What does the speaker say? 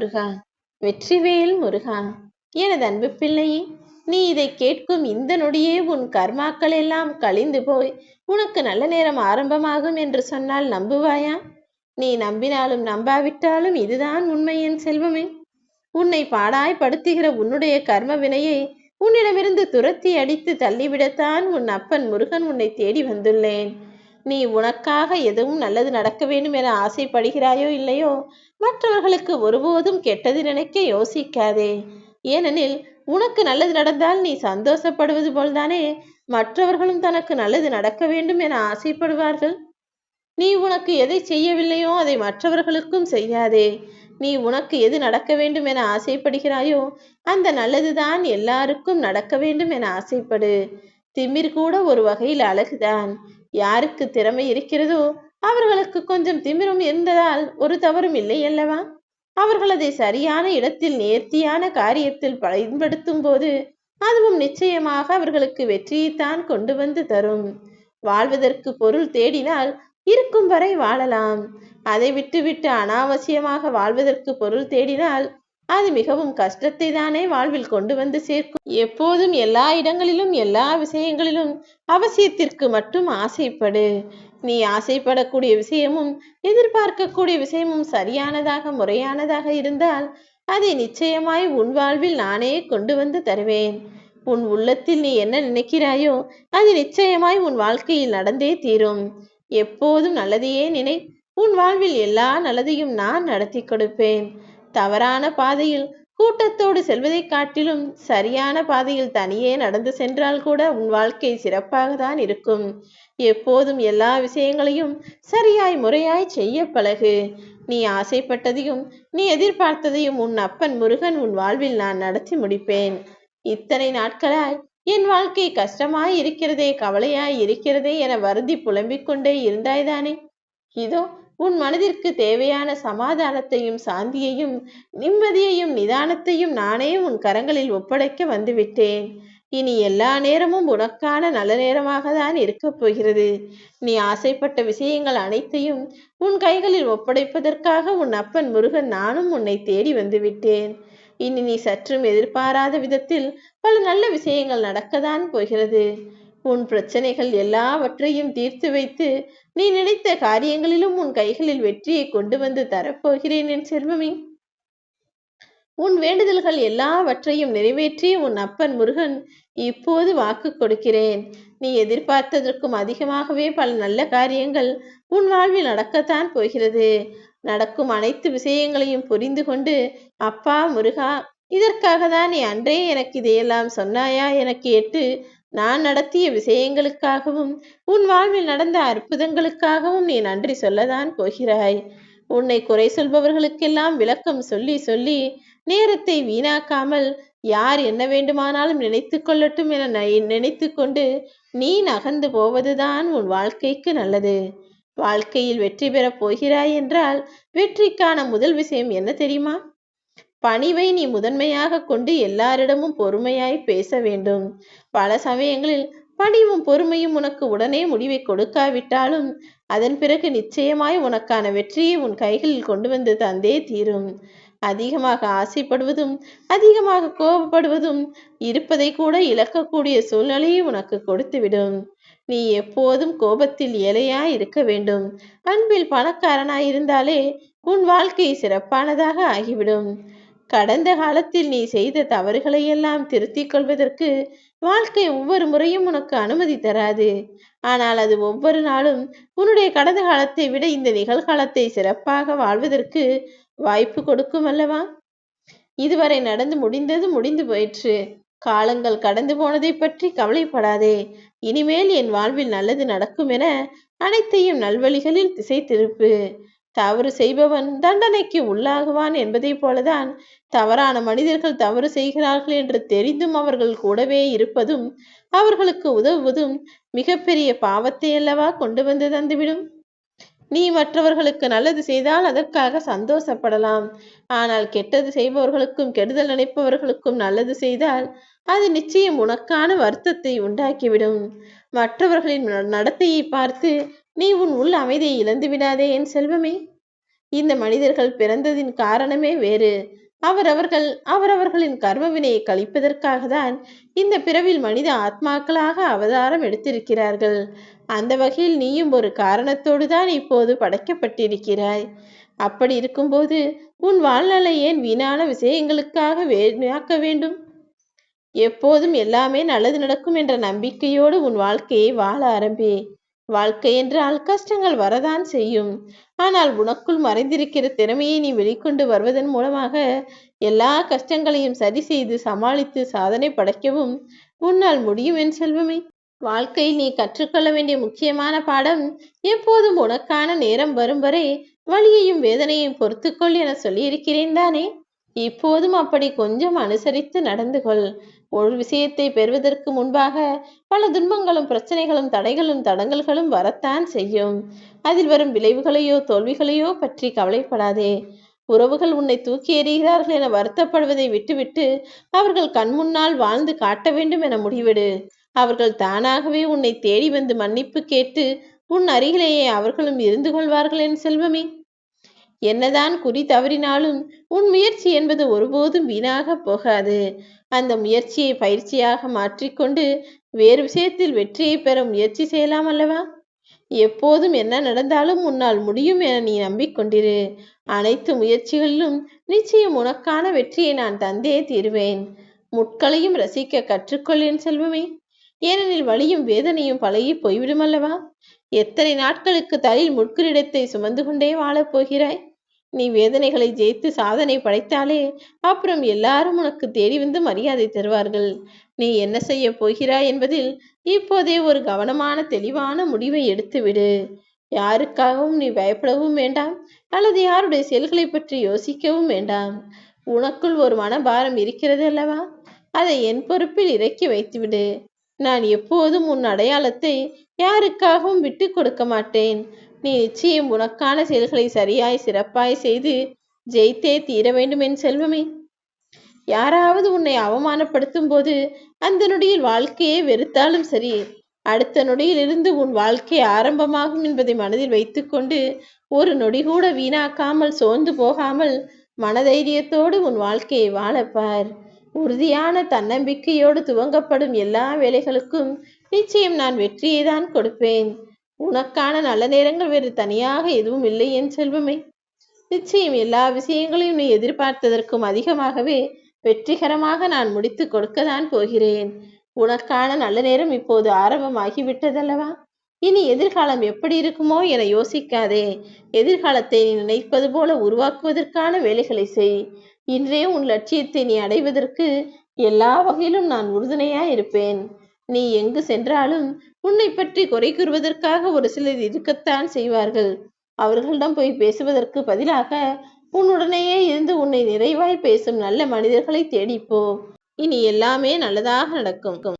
முருகா. வெற்றிவேல் முருகா. எனது அன்பு பிள்ளையே நீ இதை கேட்கும் இந்த நொடியே உன் கர்மாக்கள் எல்லாம் கழிந்து போய் உனக்கு நல்ல நேரம் ஆரம்பமாகும் என்று சொன்னால் நம்புவாயா? நீ நம்பினாலும் நம்பாவிட்டாலும் இதுதான் உண்மை என் செல்வமே. உன்னை பாடாய்படுத்துகிற உன்னுடைய கர்ம வினையை உன்னிடமிருந்து துரத்தி அடித்து தள்ளிவிடத்தான் உன் அப்பன் முருகன் உன்னை தேடி வந்துள்ளேன். நீ உனக்காக எதுவும் நல்லது நடக்க வேண்டும் என ஆசைப்படுகிறாயோ இல்லையோ? மற்றவர்களுக்கு ஒருபோதும் கெட்டது நினைக்க யோசிக்காதே. ஏனெனில் உனக்கு நல்லது நடந்தால் நீ சந்தோஷப்படுவது போல்தானே? மற்றவர்களும் தனக்கு நல்லது நடக்க வேண்டும் என ஆசைப்படுவார்கள். நீ உனக்கு எதை செய்யவில்லையோ அதை மற்றவர்களுக்கும் செய்யாதே. நீ உனக்கு எது நடக்க வேண்டும் என ஆசைப்படுகிறாயோ அந்த நல்லதுதான் எல்லாருக்கும் நடக்க வேண்டும் என ஆசைப்படு. திமிர் கூட ஒரு வகையில் அழகுதான். யாருக்கு திறமை இருக்கிறதோ அவர்களுக்கு கொஞ்சம் திமிரும் இருந்ததால் ஒரு தவறும் இல்லை அல்லவா? அவர்கள் அதை சரியான இடத்தில் நேர்த்தியான காரியத்தில் பயன்படுத்தும் போது அதுவும் நிச்சயமாக அவர்களுக்கு வெற்றியைத்தான் கொண்டு வந்து தரும். வாழ்வதற்கு பொருள் தேடினால் இருக்கும் வரை வாழலாம். அதை விட்டுவிட்டு அனாவசியமாக வாழ்வதற்கு பொருள் தேடினால் அது மிகவும் கஷ்டத்தை தானே வாழ்வில் கொண்டு வந்து சேர்க்கும். எப்போதும் எல்லா இடங்களிலும் எல்லா விஷயங்களிலும் அவசியத்திற்கு மட்டும் ஆசைப்படு. நீ ஆசைப்படக்கூடிய விஷயமும் எதிர்பார்க்கக்கூடிய விஷயமும் சரியானதாக முறையானதாக இருந்தால் அதை நிச்சயமாய் உன் வாழ்வில் நானே கொண்டு வந்து தருவேன். உன் உள்ளத்தில் நீ என்ன நினைக்கிறாயோ அது நிச்சயமாய் உன் வாழ்க்கையில் நடந்தே தீரும். எப்போதும் நல்லதையே நினை உன் வாழ்வில் எல்லா நல்லதையும் நான் நடத்தி கொடுப்பேன். தவறான பாதையில் கூட்டத்தோடு செல்வதைக் காட்டிலும் சரியான பாதையில் தனியே நடந்து சென்றால் கூட உன் வாழ்க்கை சிறப்பாக தான் இருக்கும். எப்போதும் எல்லா விஷயங்களையும் சரியாய் முறையாய் செய்ய பழகு. நீ ஆசைப்பட்டதையும் நீ எதிர்பார்த்ததையும் உன் அப்பன் முருகன் உன் வாழ்வில் நான் நடத்தி முடிப்பேன். இத்தனை நாட்களாய் என் வாழ்க்கை கஷ்டமாய் இருக்கிறதே கவலையாய் இருக்கிறதே என வருந்தி புலம்பிக் கொண்டே இருந்தாய்தானே? இதோ உன் மனதிற்கு தேவையான சமாதானத்தையும் சாந்தியையும் நிம்மதியையும் நிதானத்தையும் நானே உன் கரங்களில் ஒப்படைக்க வந்துவிட்டேன். இனி எல்லா நேரமும் உனக்கான நல்ல நேரமாக தான் இருக்கப் போகிறது. நீ ஆசைப்பட்ட விஷயங்கள் அனைத்தையும் உன் கைகளில் ஒப்படைப்பதற்காக உன் அப்பன் முருகன் நானும் உன்னை தேடி வந்துவிட்டேன். இனி நீ சற்றும் எதிர்பாராத விதத்தில் பல நல்ல விஷயங்கள் நடக்கத்தான் போகிறது. உன் பிரச்சனைகள் எல்லாவற்றையும் தீர்த்து வைத்து நீ நினைத்த காரியங்களிலும் உன் கைகளில் வெற்றியை கொண்டு வந்து தரப்போகிறேன் என் செல்வமே. உன் வேண்டுதல்கள் எல்லாவற்றையும் நிறைவேற்றி உன் அப்பன் முருகன் இப்போது வாக்கு கொடுக்கிறேன். நீ எதிர்பார்த்ததற்கும் அதிகமாகவே பல நல்ல காரியங்கள் உன் வாழ்வில் நடக்கத்தான் போகிறது. நடக்கும் அனைத்து விஷயங்களையும் புரிந்து கொண்டு அப்பா முருகா இதற்காக தான் நீ அன்றே எனக்கு இதையெல்லாம் சொன்னாயா? என கேட்டு நான் நடத்திய விஷயங்களுக்காகவும் உன் வாழ்வில் நடந்த அற்புதங்களுக்காகவும் நீ நன்றி சொல்லதான் போகிறாய். உன்னை குறை சொல்பவர்களுக்கெல்லாம் விளக்கம் சொல்லி சொல்லி நேரத்தை வீணாக்காமல் யார் என்ன வேண்டுமானாலும் நினைத்து கொள்ளட்டும் என நினைத்து கொண்டு நீ நகர்ந்து போவதுதான் உன் வாழ்க்கைக்கு நல்லது. வாழ்க்கையில் வெற்றி பெறப் போகிறாய் என்றால் வெற்றிக்கான முதல் விஷயம் என்ன தெரியுமா? பணிவை நீ முதன்மையாக கொண்டு எல்லாரிடமும் பொறுமையாய் பேச வேண்டும். பல சமயங்களில் பணிவும் பொறுமையும் உனக்கு உடனே முடிவை கொடுக்காவிட்டாலும் அதன் பிறகு நிச்சயமாய் உனக்கான வெற்றியை உன் கைகளில் கொண்டு வந்து தந்தே தீரும். அதிகமாக ஆசைப்படுவதும் அதிகமாக கோபப்படுவதும் இருப்பதை கூட இழக்கக்கூடிய சூழ்நிலையை உனக்கு கொடுத்துவிடும். நீ எப்போதும் கோபத்தில் ஏழையாய் இருக்க வேண்டும். அன்பில் பணக்காரனாய் இருந்தாலே உன் வாழ்க்கை சிறப்பானதாக ஆகிவிடும். கடந்த காலத்தில் நீ செய்த தவறுகளையெல்லாம் திருத்திக் கொள்வதற்கு வாழ்க்கை ஒவ்வொரு முறையும் உனக்கு அனுமதி தராது. ஆனால் அது ஒவ்வொரு நாளும் உன்னுடைய கடந்த காலத்தை விட இந்த நிகழ்காலத்தை சிறப்பாக வாழ்வதற்கு வாய்ப்பு கொடுக்கும் அல்லவா? இதுவரை நடந்து முடிந்தது முடிந்து போயிற்று. காலங்கள் கடந்து போனதை பற்றி கவலைப்படாதே. இனிமேல் என் வாழ்வில் நல்லது நடக்கும் என அனைத்தையும் நல்வழிகளில் திசை திருப்பு தவறு செய்பவன் தண்டனைக்கு உள்ளாகுவான் என்பதைப் போலதான் தவறான மனிதர்கள் தவறு செய்கிறார்கள் என்று தெரிந்தும் அவர்கள் கூடவே இருப்பதும் அவர்களுக்கு உதவுவதும் மிகப்பெரிய பாவத்தை அல்லவா கொண்டு வந்து தந்துவிடும்? நீ மற்றவர்களுக்கு நல்லது செய்தால் அதற்காக சந்தோஷப்படலாம். ஆனால் கெட்டது செய்பவர்களுக்கும் கெடுதல் நினைப்பவர்களுக்கும் நல்லது செய்தால் அது நிச்சயம் உனக்கான வருத்தத்தை உண்டாக்கிவிடும். மற்றவர்களின் நடத்தையை பார்த்து நீ உன் உள் அமைதியை இழந்து விடாதே என் செல்வமே. இந்த மனிதர்கள் பிறந்ததின் காரணமே வேறு. அவரவர்கள் அவரவர்களின் கர்மவினையை கழிப்பதற்காக தான் இந்த பிறவில் மனித ஆத்மாக்களாக அவதாரம் எடுத்திருக்கிறார்கள். அந்த வகையில் நீயும் ஒரு காரணத்தோடு தான் இப்போது படைக்கப்பட்டிருக்கிறாய். அப்படி இருக்கும்போது உன் வாழ்நாளை ஏன் வீணான விஷயங்களுக்காக வீணாக்க வேண்டும்? எப்போதும் எல்லாமே நல்லது நடக்கும் என்ற நம்பிக்கையோடு உன் வாழ்க்கையை வாழ ஆரம்பி. வாழ்க்கை என்றால் கஷ்டங்கள் வரதான் செய்யும். ஆனால் உனக்குள் மறைந்திருக்கிற திறமையை நீ வெளிக்கொண்டு வருவதன் மூலமாக எல்லா கஷ்டங்களையும் சரி செய்து சமாளித்து சாதனை படைக்கவும் உன்னால் முடியும் என் செல்வமே. வாழ்க்கையில் நீ கற்றுக்கொள்ள வேண்டிய முக்கியமான பாடம் எப்போதும் உனக்கான நேரம் வரும் வரை வழியையும் வேதனையும் பொறுத்துக்கொள் என சொல்லியிருக்கிறேன் தானே? இப்போதும் அப்படி கொஞ்சம் அனுசரித்து நடந்து கொள். ஒரு விஷயத்தை பெறுவதற்கு முன்பாக பல துன்பங்களும் பிரச்சனைகளும் தடைகளும் தடங்கல்களும் வரத்தான் செய்யும். அதில் வரும் விளைவுகளையோ தோல்விகளையோ பற்றி கவலைப்படாதே. உறவுகள் உன்னை தூக்கி எறிகிறார்கள் என வருத்தப்படுவதை விட்டுவிட்டு அவர்கள் கண் முன்னால் வாழ்ந்து காட்ட வேண்டும் என முடிவிடு. அவர்கள் தானாகவே உன்னை தேடி வந்து மன்னிப்பு கேட்டு உன் அருகிலேயே அவர்களும் இருந்து கொள்வார்கள் என் செல்வமே. என்னதான் குறி தவறினாலும் உன் முயற்சி என்பது ஒருபோதும் வீணாக போகாது. அந்த முயற்சியை பயிற்சியாக மாற்றிக்கொண்டு வேறு விஷயத்தில் வெற்றியை பெற முயற்சி செய்யலாம் அல்லவா? எப்போதும் என்ன நடந்தாலும் உன்னால் முடியும் என நீ நம்பிக்கொண்டிரு. அனைத்து முயற்சிகளிலும் நிச்சயம் உனக்கான வெற்றியை நான் தந்தே தீருவேன். முட்களையும் ரசிக்க கற்றுக்கொள்ளேன் செல்வமே. ஏனெனில் வலியும் வேதனையும் பழகி போய்விடும் அல்லவா? எத்தனை நாட்களுக்கு தலையில் முட்கிரிடத்தை சுமந்து கொண்டே வாழப் போகிறாய்? நீ வேதனைகளை ஜெயித்து சாதனை படைத்தாலே அப்புறம் எல்லாரும் உனக்கு தேடி வந்து மரியாதை தருவார்கள். நீ என்ன செய்ய போகிறாய் என்பதில் இப்போதே ஒரு கவனமான தெளிவான முடிவை எடுத்துவிடு. யாருக்காகவும் நீ பயப்படவும் வேண்டாம். அல்லது யாருடைய செயல்களை பற்றி யோசிக்கவும் வேண்டாம். உனக்குள் ஒரு மனபாரம் இருக்கிறது அல்லவா? அதை என் பொறுப்பில் இறக்கி வைத்துவிடு. நான் எப்போதும் உன் அடையாளத்தை யாருக்காகவும் விட்டு கொடுக்க மாட்டேன். நீ நிச்சயம் உனக்கான செயல்களை சரியாய் சிறப்பாய் செய்து ஜெயித்தே தீர வேண்டும் என் செல்வமே. யாராவது உன்னை அவமானப்படுத்தும் போது அந்த நொடியில் வாழ்க்கையே வெறுத்தாலும் சரி அடுத்த நொடியிலிருந்து உன் வாழ்க்கை ஆரம்பமாகும் என்பதை மனதில் வைத்துக்கொண்டு ஒரு நொடி கூட வீணாக்காமல் சோர்ந்து போகாமல் மனதைரியத்தோடு உன் வாழ்க்கையை வாழப்பார். உறுதியான தன்னம்பிக்கையோடு துவங்கப்படும் எல்லா வேலைகளுக்கும் நிச்சயம் நான் வெற்றியை தான் கொடுப்பேன். உனக்கான நல்ல நேரங்கள் வேறு தனியாக எதுவும் இல்லை என் செல்வமே. நிச்சயம் எல்லா விஷயங்களையும் நீ எதிர்பார்த்ததற்கும் அதிகமாகவே வெற்றிகரமாக நான் முடித்து கொடுக்கத்தான் போகிறேன். உனக்கான நல்ல நேரம் இப்போது ஆரம்பமாகிவிட்டதல்லவா? இனி எதிர்காலம் எப்படி இருக்குமோ என யோசிக்காதே. எதிர்காலத்தை நீ நினைப்பது போல உருவாக்குவதற்கான வேலைகளை செய். இன்றே உன் லட்சியத்தை நீ அடைவதற்கு எல்லா வகையிலும் நான் உறுதுணையாய் இருப்பேன் நீ எங்கு சென்றாலும் உன்னை பற்றி குறை கூறுவதற்காக ஒரு சிலர் இருக்கத்தான் செய்வார்கள். அவர்களிடம் போய் பேசுவதற்கு பதிலாக உன்னுடனேயே இருந்து உன்னை நிறைவாய் பேசும் நல்ல மனிதர்களை தேடிப்போ இனி எல்லாமே நல்லதாக நடக்கும்.